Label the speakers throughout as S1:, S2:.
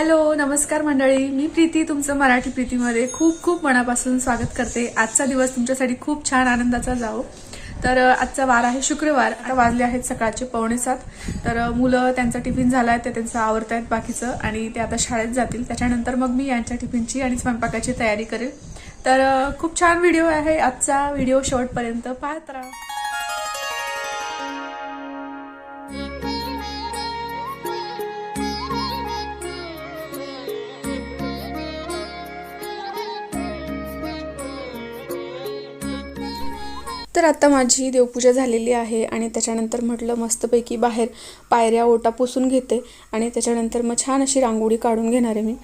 S1: Hello नमस्कार मंडळी. मी प्रीती तुमचं मराठी प्रीतीमध्ये खूप खूप मनापासून स्वागत करते. आजचा दिवस तुमच्यासाठी खूप छान आनंदाचा जाओ तर आजचा वार आहे शुक्रवार. आता वाजले आहेत सकाळचे पावणे सात. तर मुलं त्यांचा टिफिन झाला आहे ते त्यांचं आवरत आहेत बाकीचं आणि ते आता शाळेत जातील. त्याच्यानंतर मग मी यांच्या टिफिनची आणि स्वयंपाकाची तयारी करेल. तर खूप छान व्हिडिओ आहे आजचा. व्हिडिओ शेवटपर्यंत पाहत राहा. तर आता माझी देवपूजा झालेली आहे आणि त्याच्यानंतर म्हटलं मस्तपैकी बाहेर पायऱ्या ओटा पुसून घेते आणि त्याच्यानंतर मग छान अशी रांगोळी काढून घेणार आहे मी.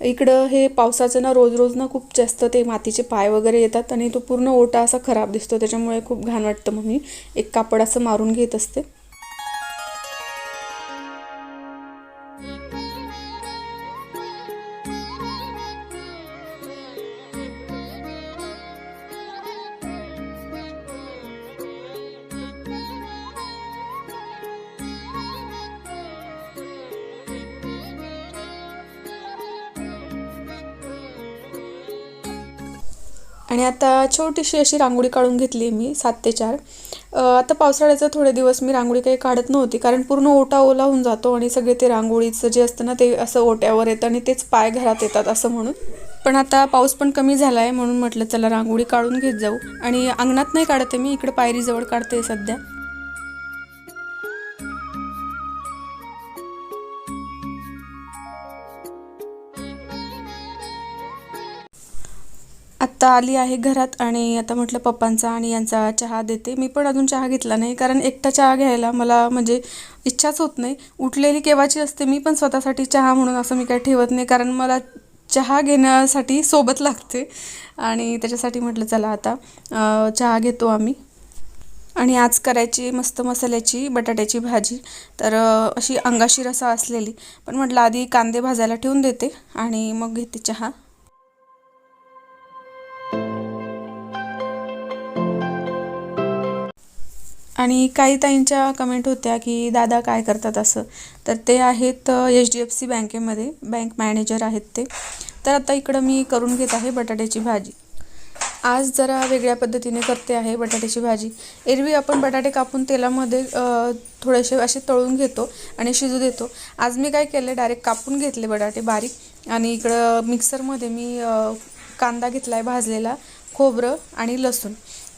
S1: इकडं हे पावसाचं ना रोज रोज ना खूप जास्त ते मातीचे पाय वगैरे येतात आणि तो पूर्ण ओटा असा खराब दिसतो त्याच्यामुळे खूप घाण वाटतं मग मी. एक कापड असं मारून घेत असते. आणि आता छोटीशी अशी रांगोळी काढून घेतली मी सात ते चार. आता पावसाळ्याचं थोडे दिवस मी रांगोळी काही काढत नव्हती कारण पूर्ण ओटा ओला होऊन जातो आणि सगळे ते रांगोळीचं जे असतं ना ते असं ओट्यावर येतं आणि तेच पाय घरात येतात असं म्हणून. पण आता पाऊस पण कमी झाला आहे म्हणून म्हटलं चला रांगोळी काढून घेत जाऊ. आणि अंगणात नाही काढते मी इकडे पायरीजवळ काढते सध्या. आत्ता आली आहे घरात आणि आता म्हटलं पप्पांचा आणि यांचा चहा देते. मी पण अजून चहा घेतला नाही कारण एकटा चहा घ्यायला मला म्हणजे इच्छाच होत नाही. उठलेली केव्हाची असते मी पण स्वतःसाठी चहा म्हणून असं मी काही ठेवत नाही कारण मला चहा घेण्यासाठी सोबत लागते. आणि त्याच्यासाठी म्हटलं चला आता चहा घेतो आम्ही. आणि आज करायची मस्त मसाल्याची बटाट्याची भाजी. तर अशी अंगाशी रसा असलेली. पण म्हटलं आधी कांदे भाजायला ठेवून देते आणि मग घेते चहा. आणि काही ताईंच्या कमेंट होत्या की दादा काय करतात असं? तर ते आहेत एच डी एफ सी बँकेमध्ये बँक मॅनेजर आहेत ते. तर आता इकडं मी करून घेत आहे बटाट्याची भाजी. आज जरा वेगळ्या पद्धतीने करते आहे बटाट्याची भाजी. एरवी आपण बटाटे कापून तेलामध्ये थोडेसे असे तळून घेतो आणि शिजू देतो. आज मी काय केलं डायरेक्ट कापून घेतले बटाटे बारीक. आणि इकडं मिक्सरमध्ये मी कांदा घेतला आहे भाजलेला खोबरं आणि लसूण.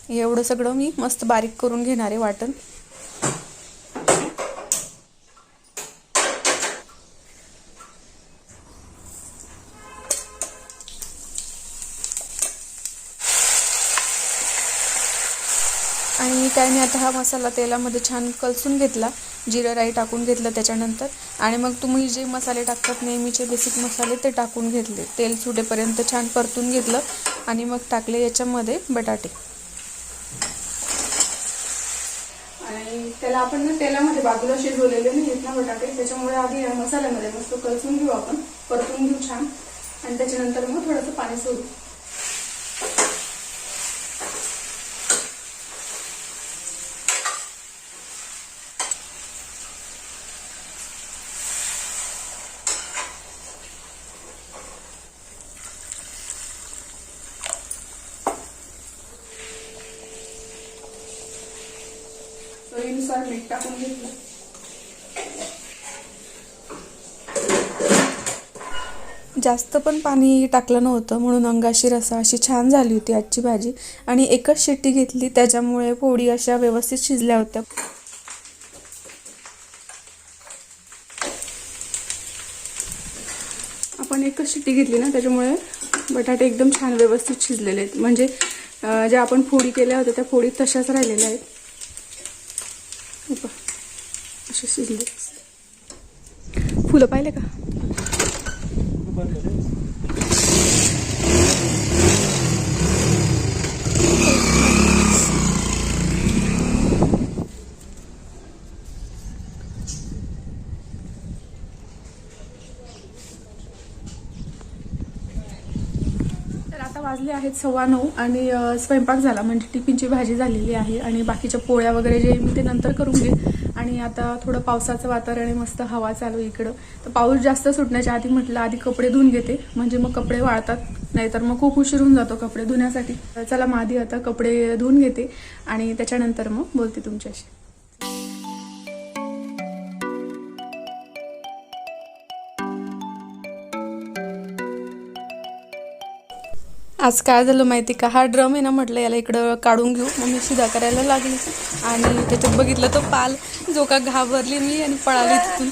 S1: एवढं सगळं मी मस्त बारीक करून घेणार आहे वाटण. आणि काय मी आता हा मसाला तेलामध्ये छान कलसून घेतला जिरं राई टाकून घेतलं त्याच्यानंतर. आणि मग तुम्ही जे मसाले टाकतात नेहमीचे बेसिक मसाले ते टाकून घेतले. तेल सुटेपर्यंत छान परतून घेतलं. आणि मग टाकले याच्यामध्ये बटाटे आणि त्याला आपण ना तेलामध्ये बाजूला शिजवलेले नाही आहेत ना बटाटे. त्याच्यामुळे आधी मसाल्यामध्ये मस्त कलसून घेऊ आपण. परतून घेऊ छान. आणि त्याच्यानंतर मग थोडंसं पाणी सोडू. चवीनुसार मीठ टाकून घेतलं. जास्त पण पाणी टाकलं नव्हतं म्हणून अंगाशी रसा अशी छान झाली होती आजची भाजी. आणि एकच शिट्टी घेतली त्याच्यामुळे पोळी अशा व्यवस्थित शिजल्या होत्या. आपण एकच शिट्टी घेतली ना त्याच्यामुळे बटाटे एकदम छान व्यवस्थित शिजलेले आहेत. म्हणजे ज्या आपण फोडी केल्या होत्या त्या फोडी तशाच राहिलेल्या आहेत हे पहा, असे शिजले फुलं पाहिले का तर आता वाजले आहेत सव्वा नऊ आणि स्वयंपाक झाला. म्हणजे टिफिनची भाजी झालेली आहे आणि बाकीच्या पोळ्या वगैरे जे मी ते नंतर करून घेईन. आणि आता थोडं पावसाचं वातावरण आहे मस्त हवा चालू इकडं. तर पाऊस जास्त सुटण्याच्या आधी म्हटलं आधी कपडे धुवून घेते. म्हणजे मग कपडे वाळतात नाहीतर मग खूप उशीर होऊन जातो कपडे धुण्यासाठी. चला मग आधी आता कपडे धुवून घेते आणि त्याच्यानंतर मग बोलते तुमच्याशी. आज काय झालं माहिती का? हा ड्रम आहे ना म्हटलं याला इकडं काढून घेऊ. मग मी शिदा करायला लागली. आणि त्याच्यात बघितलं तो पाल जो का घाबरली मी आणि पळाली तिथून.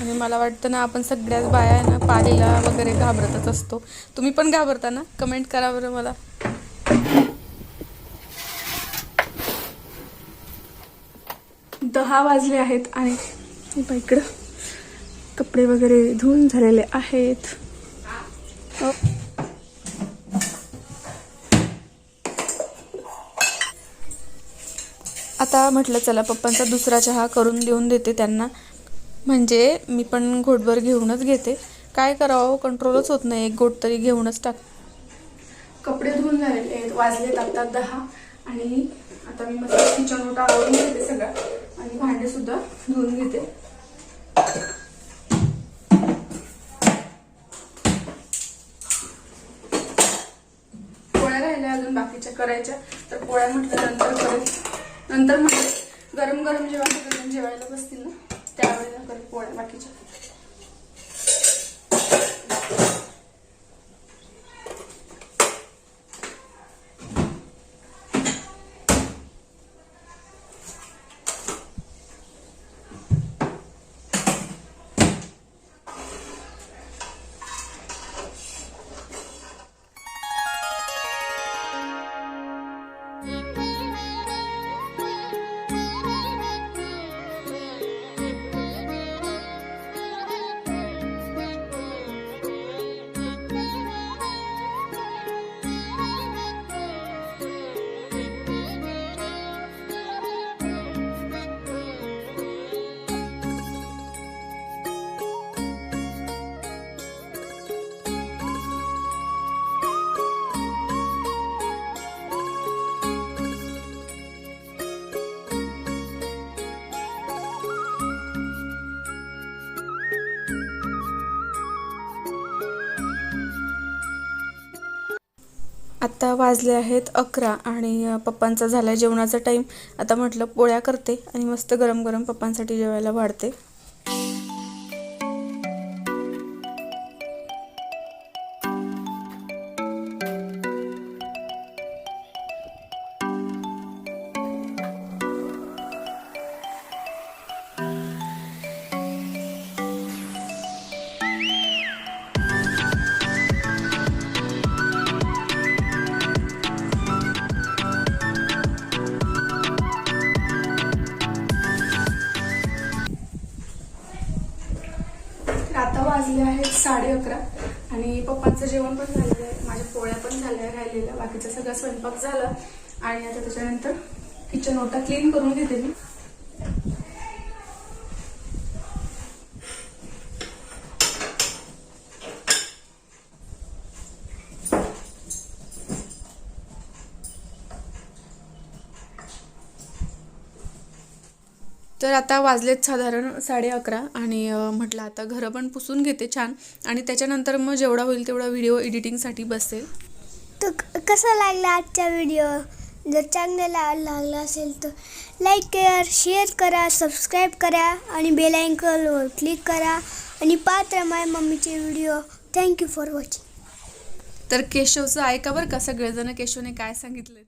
S1: आणि मला वाटतं ना आपण सगळ्याच बाया ना पालीला वगैरे घाबरतच असतो. तुम्ही पण घाबरता ना? कमेंट करा बरं मला. दहा वाजले आहेत आणि इकडं. कपडे वगैरे धुवून झालेले आहेत. हो. आता म्हटलं चला पप्पांचा दुसरा चहा करून देऊन देते त्यांना. म्हणजे मी पण घोटभर घेऊनच घेते. काय करावं हो? कंट्रोलच होत नाही. एक घोट तरी घेऊनच टाक. कपडे धुवून झालेले आहेत. वाजलेत आता दहा. आणि आता मी मस्त किचन ओटा आवरून घेते सगळं. आणि भांडे सुद्धा धुवून घेते. पोळ्या राहिल्या अजून बाकीच्या करायच्या. तर पोळ्या म्हटलं नंतर करेल नंतर मग गरम गरम जेव्हा सगळेजण जेवायला बसतील ना? त्यावेळेला करेल पोळ्या बाकीच्या. आत्ता वाजले आहेत अकरा आणि पप्पांचा झाला जेवणाचा टाईम आता म्हटलं पोळ्या करते आणि मस्त गरम गरम पप्पांसाठी जेवायला वाढते. आहेत साडे अकरा. आणि पप्पांचं जेवण पण झालेलं आहे. माझ्या पोळ्या पण झाल्या राहिलेल्या. बाकीचा सगळा स्वयंपाक झाला. आणि आता त्याच्यानंतर किचन ओटा क्लीन करून घेते मी. तर आता वाजलेत साधारण साडे अकरा आणि म्हटलं आता घरं पण पुसून घेते छान. आणि त्याच्यानंतर मग जेवढा होईल तेवढा व्हिडिओ एडिटिंगसाठी बसेल.
S2: तर कसा लागला आजचा व्हिडिओ? जर चांगला लागला असेल तर लाईक करा शेअर करा सबस्क्राईब करा आणि बेल आयकॉनवर क्लिक करा आणि पाहत राहा माझ्या मम्मीचे video. Thank you for watching
S1: तर केशवचं ऐका बरं का सगळेजण. केशवने काय सांगितलं